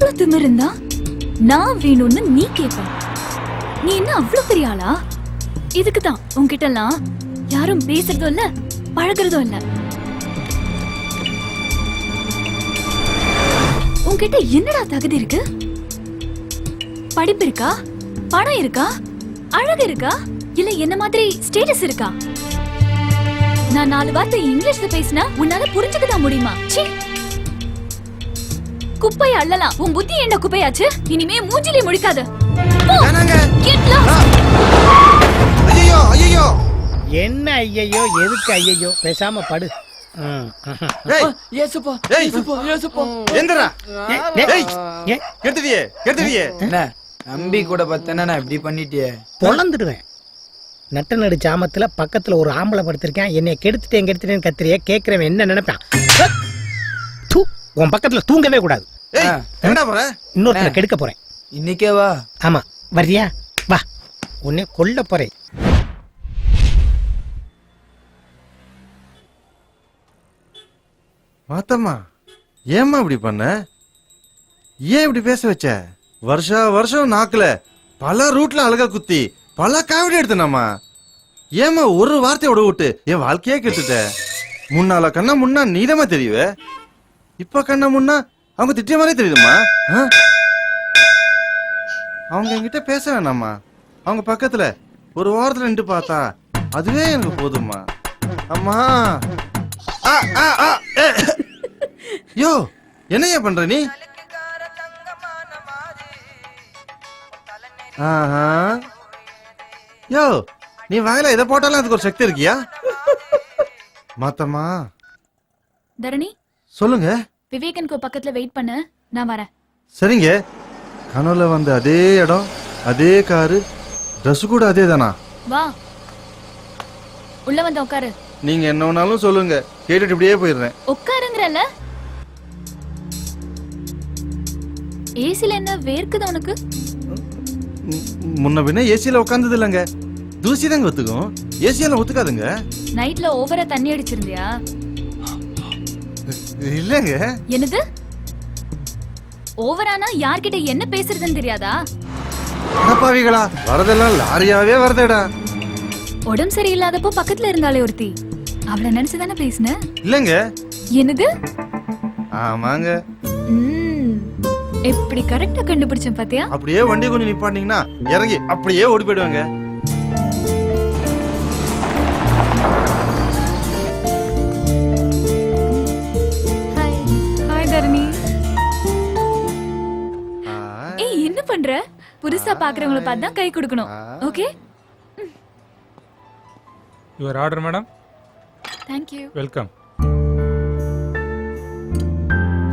இவ்ளோ திமிருந்தா நான் வேணும்னு நீ கேட்ப நீ என்ன அவ்வளவு பெரிய ஆளா? இதுக்கு தான் உன்கிட்ட எல்லாம் யாரும் பேசுறதும் இல்ல பழகுறதும் இல்ல. உன்கிட்ட என்னடா தகுதி இருக்கு? படிப்பு இருக்கா? பணம் இருக்கா? அழகு இருக்கா? இல்ல என்ன மாதிரி ஸ்டேட்டஸ் இருக்கா? நான் நாலு வார்த்தை இங்கிலீஷ்ல பேசினா உன்னால புரிஞ்சுக்க முடியுமா? சீ குப்பைய அள்ளலாம். உன் புத்தி என்ன குப்பையாச்சு? இனிமே மூஞ்சிலே முடிக்காத. ஐயோ ஐயோ என்ன ஐயையோ? எதுக்கு ஐயையோ? பேசாம படு. நம்பி கூட பார்த்தேன்னா நான் இப்படி பண்ணிட்டியே. பொளந்துடுவேன் நட்ட நடு சாமத்துல பக்கத்துல ஒரு ஆம்பளை படுத்திருக்கேன். என்னை கெடுத்துட்டேன் கெடுத்துட்டேன் கத்திரியே கேட்கிறவன் என்ன நினைப்பான்? உன் பக்கத்துல தூங்கவே கூடாது. என்னடா போற? இன்னொருத்தரை கெடுக்க போறேன். இன்னைக்கே வா. ஆமா வர்றியா? வா. உன்னை கொல்ல போறேன். மாத்தம்மா ஏம்மா இப்படி பண்ண? ஏன் இப்படி பேச வச்ச? வருஷா வருஷம் நாக்குல பல ரூட்ல அழகா குத்தி பல காவடி எடுத்தனாமா ஏம்மா ஒரு வார்த்தையோட விட்டு என் வாழ்க்கையே கெட்டுட்ட முன்னால கண்ணா முன்னா நீதமா தெரியுவ? இப்ப கண்ண முன்னா அவங்க திட்டிய மாதிரி தெரியுதுமா ஆ? அவங்க என்கிட்ட பேச வேணாமா அவங்க பக்கத்துல ஒரு வாரத்துல நின்று பார்த்தா அதுவே எனக்கு போதும்மா. அம்மா. ஆ, ஆ, ஆ, யோ என்னய்யா பண்ற நீ? ஆஹா. யோ நீ வாயில எதை போட்டாலும் அதுக்கு ஒரு சக்தி இருக்கியா? மாத்தம்மா. தரணி சொல்லுங்க. விவேகன் கோ பக்கத்துல வெயிட் பண்ணு. நான் வரேன். சரிங்க. கனவுல வந்த அதே இடம் அதே காரு ட்ரெஸ் கூட அதே தானா வா. உள்ள வந்து உட்காரு நீங்க என்ன வேணாலும் சொல்லுங்க. கேட்டுட்டு இப்படியே போயிடுறேன். உட்காருங்கறல ஏசில என்ன வேர்க்குது உனக்கு? முன்ன பின்ன ஏசியில உட்காந்தது இல்லைங்க. தூசி தாங்க ஒத்துக்கும். ஏசியால ஒத்துக்காதுங்க. நைட்ல ஓவரா தண்ணி அடிச்சிருந்தியா? இல்லைங்க. என்னது? ஓவரானா யார்கிட்ட என்ன பேசுறதுன்னு தெரியாதா? அடப்பாவிகளா வரதெல்லாம் லாரியாவே வரதேடா. உடம்பு சரியில்லாதப்போ பக்கத்துல இருந்தாலே ஒருத்தி. அவளை நினைச்சுதானே பேசுன? இல்லைங்க. என்னது? ஆமாங்க. எப்படி கரெக்டா கண்டுபிடிச்சேன் பாத்தியா? அப்படியே வண்டி கொஞ்சம் நிப்பாட்டினீங்கன்னா இறங்கி அப்படியே ஓடி போயிடுவாங்க. பண்ற புதுசா பாக்குறவங்கள பார்த்து தான் கை கொடுக்கணும். Okay? Your order madam thank you welcome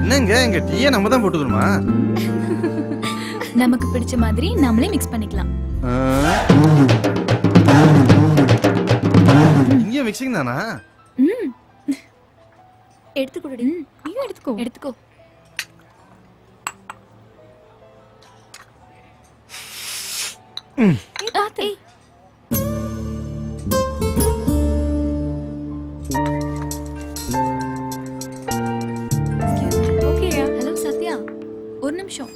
என்னங்க எங்க டீயை நம்ம தான் போட்டுக்கணுமா? நமக்கு பிடிச்ச மாதிரி நம்மளே மிக்ஸ் பண்ணிக்கலாம். ஆ. இங்கேயும் மிக்சிங் தானா? ம். எடுத்துக்கோ நீயும் எடுத்துக்கோ. எடுத்துக்கோ. ஓகேயா ஹலோ சத்யா ஒரு நிமிஷம்.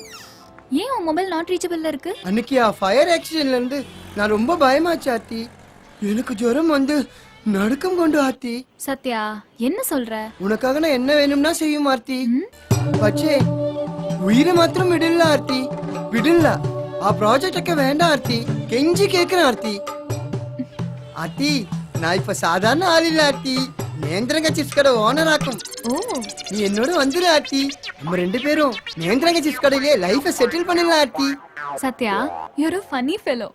ஏன் உன் மொபைல் நாட் ரீச்சபிள்ல இருக்கு? அன்னைக்கு ஆ ஃபயர் ஆக்சிடென்ட்ல இருந்து நான் ரொம்ப பயமாச்சு ஆத்தி. எனக்கு ஜுரம் வந்து நடுக்கம் கொண்டு ஆத்தி. சத்யா என்ன சொல்ற? உனக்காக நான் என்ன வேணும்னா செய்யும் ஆர்த்தி பச்சே உயிரை மாத்திரம் விடல ஆர்த்தி விடல. ആ പ്രോജക്റ്റ് ഒക്കെ വേണ്ട ആർത്തി കെഞ്ചി കേക്കണ ആർത്തി ആർത്തി நான் இப்ப சாதாரண ஆள் இல்ல ஆர்த்தி நேந்திரங்க சிப்ஸ் கடை ஓனர் ஆக்கும் ஓ நீ என்னோட வந்துரு ஆர்த்தி நம்ம ரெண்டு பேரும் நேந்திரங்க சிப்ஸ் கடையிலே லைஃபை செட்டில் பண்ணிடலாம் Aarthi Sathya you're a funny fellow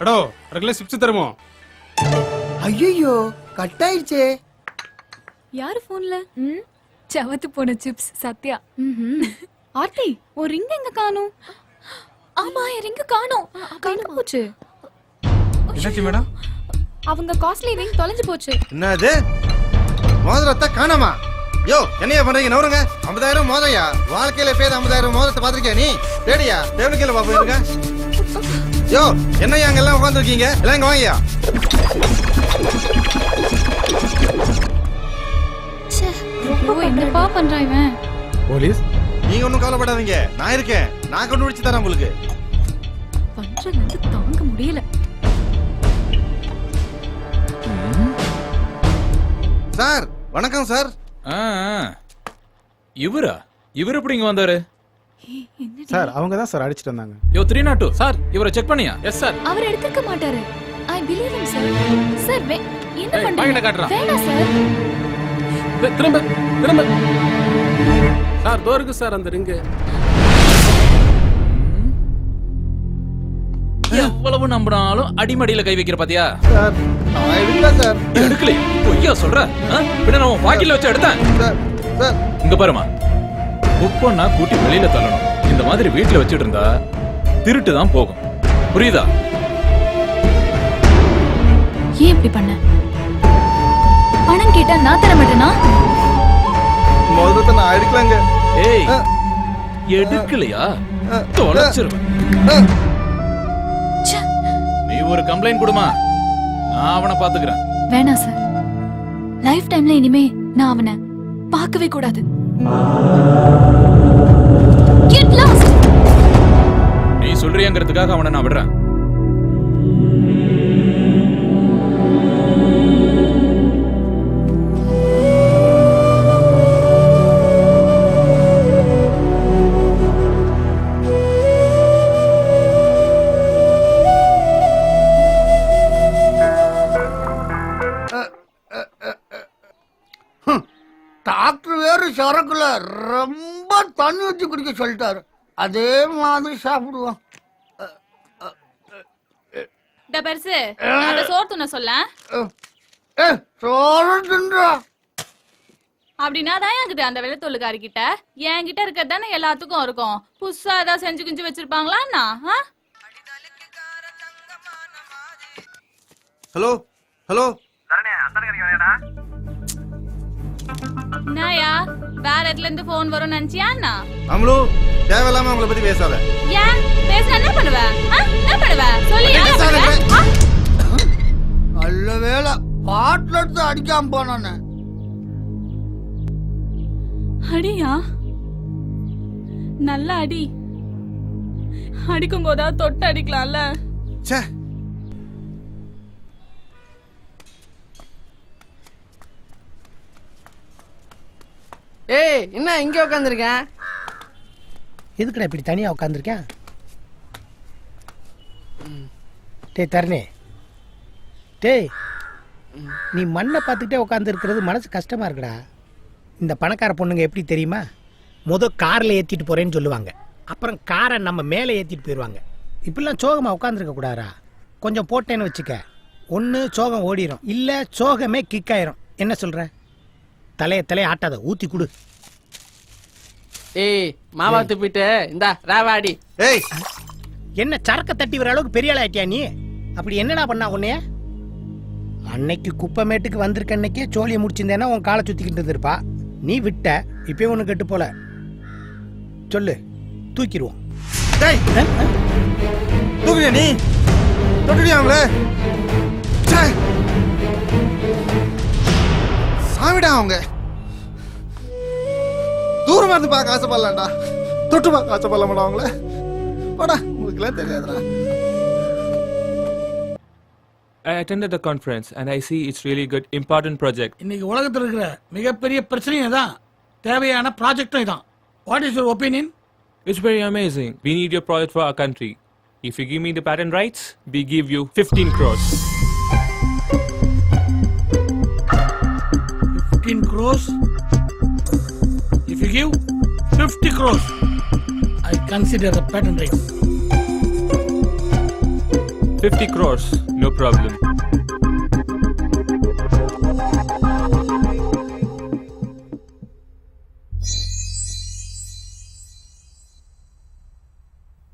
எடோ ரெகுலர் சிப்ஸ் தருமோ ஐயோ கட் ஆயிடுச்சே யாரு போன்ல ம் சவத்து போன சிப்ஸ் சத்யா ஆர்த்தி ஒரு ரிங் எங்க காணோம் ஆமா ரிங் காணோம். எங்க போச்சு? என்னாச்சு மேடம்? அவங்க காஸ்ட்லி ரிங் தொலைஞ்சு போச்சு. என்னது? மோதிரத்தை காணாமா? யோ என்னையா பண்றீங்க? நவருங்க. ஐம்பதாயிரம் மோதையா வாழ்க்கையில பேர் ஐம்பதாயிரம் மோதிரத்தை பாத்திருக்கியா நீ? தேடியா? டேபிள் கீழே பாப்பா இருங்க யோ என்னையா அங்க எல்லாம் உட்காந்துருக்கீங்க எல்லாம் இங்க வாங்கயா என்னப்பா பண்றான் இவன்? போலீஸ்? நீங்க ஒண்ணும் கவலைப்படாதீங்க. நான் இருக்கேன். நான் கண்டுபிடிச்சு தரேன் உங்களுக்கு. பண்றது வந்து தாங்க முடியல. சார் வணக்கம் சார். ஆ, ஆ. இவரா? இவர் எப்படி இங்க வந்தாரு? ஏய், என்னடி? சார் அவங்க தான் சார் அடிச்சிட்டு வந்தாங்க. Yo three nought two sir இவரை செக் பண்ணியா? எஸ் சார் அவர் எடுத்துக்க மாட்டாரு. I believe him sir sir வே- என்ன ஏய், பண்றீங்க? காட்டுறான். வேணாம் சார் திரும்ப திரும்ப. சார் தோருக்கு சார் அந்த ரிங்கு எவ்வளவு நம்பினாலும் அடிமடியில கை வைக்கிற பாத்தியா? சார் நான் எடுக்கல சார். எடுக்கல பொய்யா சொல்ற? பின்ன நான் பாக்கெட்ல வச்சு எடுத்தேன். சார் இங்க பாருமா குப்பன்னா கூட்டி வெளியில தள்ளணும். இந்த மாதிரி வீட்டுல வச்சிட்டு இருந்தா திருட்டு தான் போகும். புரியுதா? ஏன் இப்படி பண்ண? பணம் கேட்டா நான் தர மாட்டேனா முதல்ல நான் எடுக்கலங்க ஏய். எடுக்கலையா. தொலைச்சிருவேன். நீ ஒரு கம்ப்ளைண்ட் கொடுமா. நான் அவனை பாத்துக்கிறேன் வேணாம் சார் லைஃப் டைம்ல இனிமே நான் அவனை பார்க்கவே கூடாது. Get lost! நீ சொல்றியங்கிறதுக்காக அவனை நான் விடுறேன். சரக்குல ரொம்ப தண்ணி ஊற்றி குடிக்க சொல்லிட்டாரு. அதே மாதிரி சாப்பிடுவோம். இந்த பெருசு அந்த சோறு துண்ண சொல்ல. ஏ சோறு தின்றா. அப்படின்னா தான் என்கிட்ட அந்த வெள்ளத்தொழுக்காரி கிட்ட என்கிட்ட இருக்கிறது தானே எல்லாத்துக்கும் இருக்கும். புதுசா ஏதாவது செஞ்சு குஞ்சு வச்சிருப்பாங்களான்னா? Hello hello. என்னயா வேற இடத்துல இருந்து போன் வரும் நினைச்சியா அண்ணா அம்லு தேவையில்லாம அவங்கள பத்தி பேசாத. ஏன்? பேச என்ன பண்ணுவ? என்ன பண்ணுவ? சொல்லி? நல்ல வேலை பாட்டில் எடுத்து அடிக்காம போனானே. அடியா? நல்ல அடி. அடிக்கும் போதாவது தொட்டு அடிக்கலாம்ல. ச்சே ஏய் என்ன இங்க உட்காந்துருக்கேன் எதுக்குடா இப்படி தனியாக உட்காந்துருக்கேன் டேய் தரணே. டேய் நீ மண்ணை பார்த்துக்கிட்டே உட்காந்துருக்கிறது மனசு கஷ்டமாக இருக்குடா. இந்த பணக்கார பொண்ணுங்க எப்படி தெரியுமா? முத காரில் ஏற்றிட்டு போகிறேன்னு சொல்லுவாங்க. அப்புறம் காரை நம்ம மேலே ஏற்றிட்டு போயிடுவாங்க இப்படிலாம் சோகமாக உட்காந்துருக்க கூடாரா கொஞ்சம் போட்டேன்னு வச்சுக்க. ஒன்று சோகம் ஓடிரும். இல்லை சோகமே கிக் ஆயிரும். என்ன சொல்கிற தலையை தலையை ஆட்டாத. ஊற்றி கொடு. ஏய் மாவா துப்பிட்டு. இந்த ராவாடி. ஏய். என்ன சரக்க தட்டி வர அளவுக்கு பெரிய ஆள் ஆயிட்டியா நீ? அப்படி என்னடா பண்ணா உன்னைய? அன்னைக்கு குப்பமேட்டுக்கு வந்திருக்க அன்னைக்கே சோழியை முடிச்சிருந்தேன்னா உன் காலை சுத்திக்கிட்டு இருந்திருப்பா. நீ விட்ட இப்பயும் ஒன்று கெட்டு போல. சொல்லு தூக்கிடுவோம். டேய். தூக்குறியா நீ? தொட்டுடியா அவங்கள? சாமிடா அவங்க தூரமா இருந்து பார்க்க ஆசைப்படலாம்டா தொட்டு பார்க்க ஆசைப்படலாமாடா அவங்கள போடா உங்களுக்குலாம் தெரியாதுடா I attended the conference and I see it's really good, important project. இன்னைக்கு உலகத்தில் இருக்கிற மிகப்பெரிய பிரச்சனையும் தான் தேவையான ப்ராஜெக்டும் இதான் what is your opinion It's very amazing. We need your project for our country. If you give me the patent rights, we give you 15 crores. crores. If you give 50 crores, I consider the patent rights. 50 crores, no problem.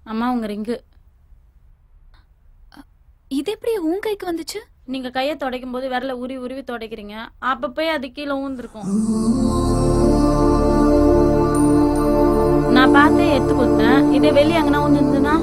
அம்மா உங்க ring உன் கைக்கு வந்துச்சு? நீங்க கையை துடைக்கும் போது விரல உருவி உருவி துடைக்கிறீங்க. அப்ப போய் அது கீழே ஊந்துருக்கும். நான் பார்த்தே எடுத்து கொடுத்தேன். இதே வெளியே அங்கனா ஊந்துருந்துன்னா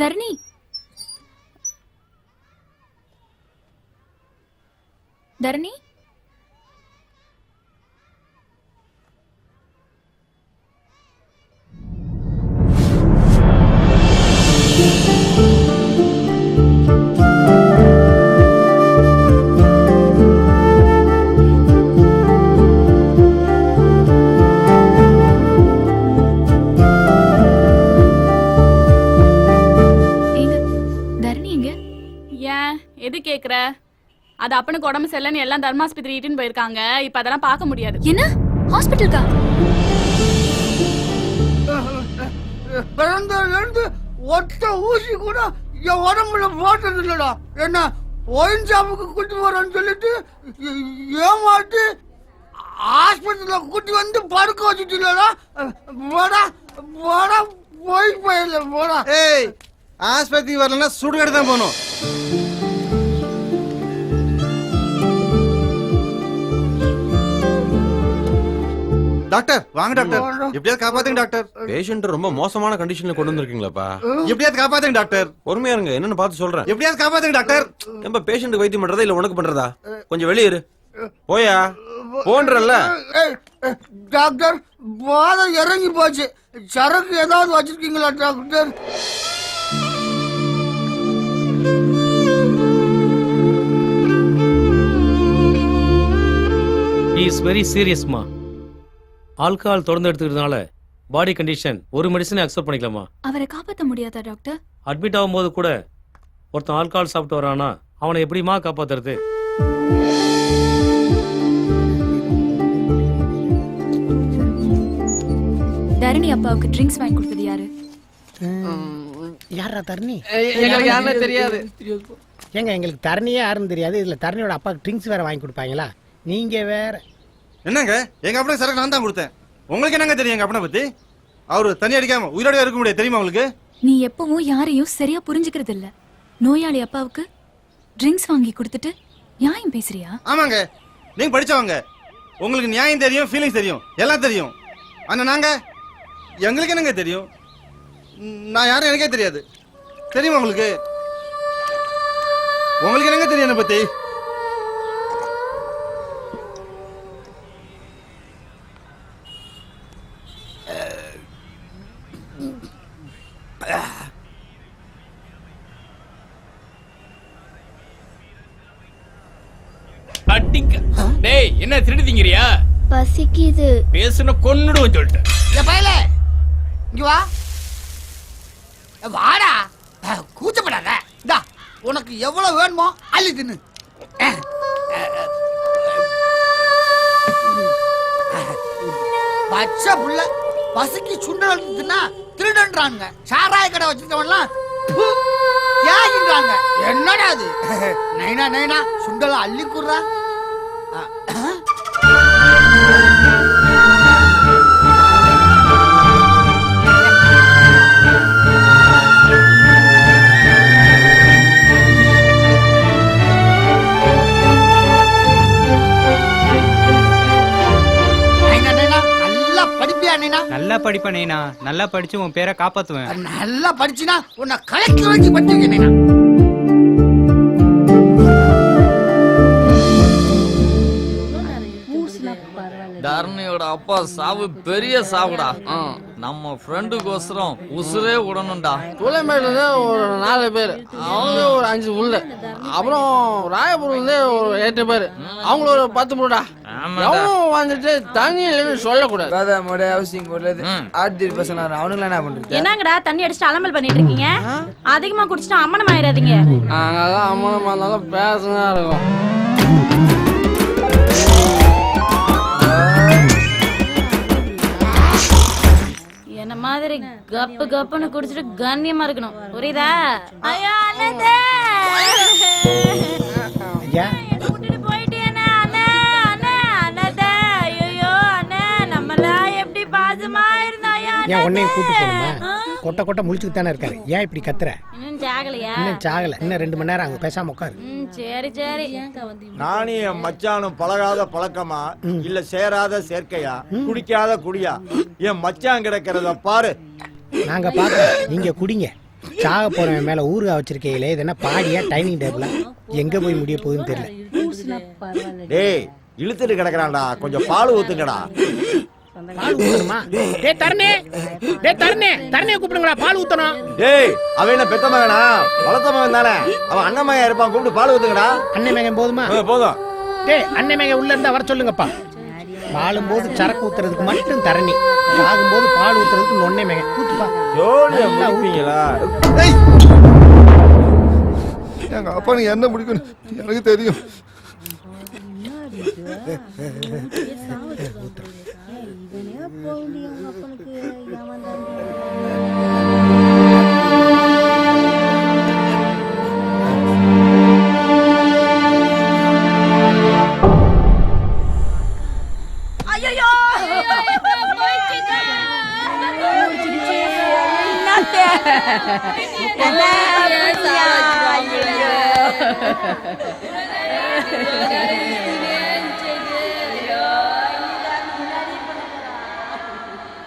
தரணி தரணி எது கேக்குற? அது அப்பனுக்கு உடம்பு சரியில்லைன்னு எல்லாம் தர்மாஸ்பத்திரி இட்டுன்னு போயிருக்காங்க. இப்ப அதெல்லாம் பார்க்க முடியாது. என்ன? ஹாஸ்பிட்டலுக்கா? பிறந்ததுலேருந்து ஒத்த ஊசி கூட என் உடம்புல போட்டது இல்லடா என்ன ஒயின் ஷாப்புக்கு கூட்டி போறேன்னு சொல்லிட்டு ஏ- ஏமாத்தி ஆஸ்பத்திரியில் கூட்டி வந்து படுக்க வச்சுட்டீங்களா போடா போடா போய் போயிடல போடா. ஏய் ஆஸ்பத்திரி வரலன்னா சுடுகாடு தான் போகணும். டாக்டர் வாங்க டாக்டர். எப்படியாவது காப்பாத்துங்க டாக்டர். பேஷண்ட் ரொம்ப மோசமான கண்டிஷன்ல கொண்டு வந்திருக்கீங்களாப்பா. எப்படியாவது காப்பாத்துங்க டாக்டர். பொறுமையா இருங்க என்னன்னு பார்த்து சொல்றேன். எப்படியாவது காப்பாத்துங்க டாக்டர். நம்ம பேஷண்ட் வைத்தியம் பண்றதா இல்ல உனக்கு பண்றதா? கொஞ்சம் வெளியே இரு. போயா? போன்றல்ல. டாக்டர் போதை இறங்கி போச்சு. சரக்கு ஏதாவது வச்சிருக்கீங்களா டாக்டர்? இஸ் வெரி சீரியஸ்மா ஆல்கஹால் தொடர்ந்து எடுத்துக்கிறதுனால பாடி கண்டிஷன் ஒரு மெடிசனை அக்செப்ட் பண்ணிக்கலாமா? அவரை காப்பாத்த முடியாதா டாக்டர் அட்மிட் ஆகும்போது கூட ஒருத்தன் ஆல்கஹால் சாப்பிட்டு வரானா அவனை எப்படிமா காப்பாத்துறது? தரணி அப்பாவுக்கு ட்ரிங்க்ஸ் வாங்கி கொடுத்தது யாரு? யாரா தரணி? எங்களுக்கு யாருமே தெரியாது. ஏங்க எங்களுக்கு தரணியே யாருன்னு தெரியாது. இதுல தரணியோட அப்பாவுக்கு ட்ரிங்க்ஸ் வேற வாங்கி கொடுப்பாங்களா? நீங்க வேற என்னங்க? எங்க அப்பனை சரக்கு நான் தான் கொடுத்தேன். உங்களுக்கு என்னங்க தெரியும் எங்க அப்பனை பத்தி? அவரு தண்ணி அடிக்காம உயிரோட இருக்க முடியாது தெரியுமா உங்களுக்கு? நீ எப்பவும் யாரையும் சரியா புரிஞ்சுக்கிறது இல்ல நோயாளி அப்பாவுக்கு ட்ரிங்க்ஸ் வாங்கி கொடுத்துட்டு நியாயம் பேசுறியா? ஆமாங்க. நீங்க படிச்சவங்க. உங்களுக்கு நியாயம் தெரியும் ஃபீலிங்ஸ் தெரியும். எல்லாம் தெரியும். ஆனா நாங்க? எங்களுக்கு என்னங்க தெரியும்? நான் யாரும் எனக்கே தெரியாது. தெரியுமா உங்களுக்கு? உங்களுக்கு என்னங்க தெரியும் என்னை பத்தி அடிங்க டேய் என்ன திருடி திங்கிறியா பசிக்குது. பேசுன கொன்னுடுவோம் சொல்லிட்டேன் ஏ பயல. இங்க வா. வாடா. கூச்சப்படாத. இந்தா உனக்கு எவ்வளவு வேணுமோ அள்ளி தின்னு. பச்சை புள்ள பசிக்கு சுண்டல் தின்னா திருடன்றாங்க சாராய கடை வச்சிருக்கவன்லாம் ப்பு, தியாகின்றாங்க. என்னடா அது? நைனா நைனா சுண்டலை அள்ளி குடுறா? நல்லா படிப்பேனேனா நல்லா படிச்சு உன் பேரை காப்பாத்துவேன். நல்லா படிச்சுனா உன்னை கலெக்டர் வச்சு படிச்சு தரணியோட அப்பா சாவு பெரிய சாவுடா. நம்ம ஃப்ரெண்டுக்கோசரம் உசுரே விடணும்டா. சூளைமேடுல ஒரு நாலு பேர். அவங்க ஒரு அஞ்சு உள்ள அப்புறம் ராயபுரம்ல ஒரு எட்டு பேர். அவங்க ஒரு பத்து முடா எவனும் வந்துட்டு தண்ணி இல்லைன்னு சொல்லக்கூடாது. கதை முறை ஹவுசிங் உள்ளது ஆர்டி பசங்க அவனுங்களா என்ன பண்றது? என்னங்கடா தண்ணி அடிச்சுட்டு அலம்பல் பண்ணிட்டு இருக்கீங்க அதிகமா குடிச்சிட்டு அம்மனம் ஆயிடாதீங்க நாங்கெல்லாம் அம்மனமா இருந்தாலும் பேசதான் இருக்கும். மாதிரி கப்பு கப்புன்னு குடிச்சிட்டு கண்ணியமா இருக்கணும். புரியுதா? ஐயோ அண்ணே ஐயா. விட்டுட்டு போயிட்டேனே அண்ணே அண்ணே அண்ணே ஐயோ அண்ணே நம்மலாம் எப்படி பாசமா இருந்தாயா ஏன் உன்னையும் கூட்டு போகணுமா? கொட்டை கொட்டை முழிச்சுட்டு தானே இருக்காரு. ஏன் இப்படி கத்துற? இன்னும் ஜாகலையா இன்னும் சாகல. இன்னும் ரெண்டு மணி நேரம் அங்க பேசாம உட்காரு. சரி சரி. நானும் என் மச்சானும் பழகாத பழக்கமா? இல்ல சேராத சேர்க்கையா? குடிக்காத குடியா? என் மச்சான் கிடக்கிறத பாரு. நாங்க பார்க்க நீங்க குடிங்க. சாக போறவன் மேல ஊறுகாய் வச்சிருக்கீங்களே இது என்ன பாடியா டைனிங் டேபிளா எங்க போய் முடிய போகுதுன்னு தெரியல. டேய் இழுத்துட்டு கிடக்குறான்டா. கொஞ்சம் பால் ஊத்துங்கடா. பால் ஊத்தணுமா? டேய் தரணே. டேய் தரணே. தரணையை கூப்பிடுங்களா? பால் ஊத்தணும். டேய் அவன் என்ன பெத்த மகனா? வளர்த்த மகன் தானே. அவன் அண்ணன் மகன் இருப்பான். கூப்பிட்டு பால் ஊத்துங்கடா. அண்ணன் மேகம் போதுமா? போதும். டேய் அண்ணன் மேகம் உள்ள இருந்தா வர சொல்லுங்கப்பா. வாழும்போது சரக்கு ஊத்துறதுக்கு மட்டும் தரணி. ஆகும்போது பால் ஊத்துறதுக்கு நொண்ணே மேகம் ஊத்துப்பா. ஊத்து. முடிப்பீங்களா? எங்க அப்பா நீ என்ன முடிக்கணும்? எனக்கு தெரியும். hindi yung ako nagkiyaman lang.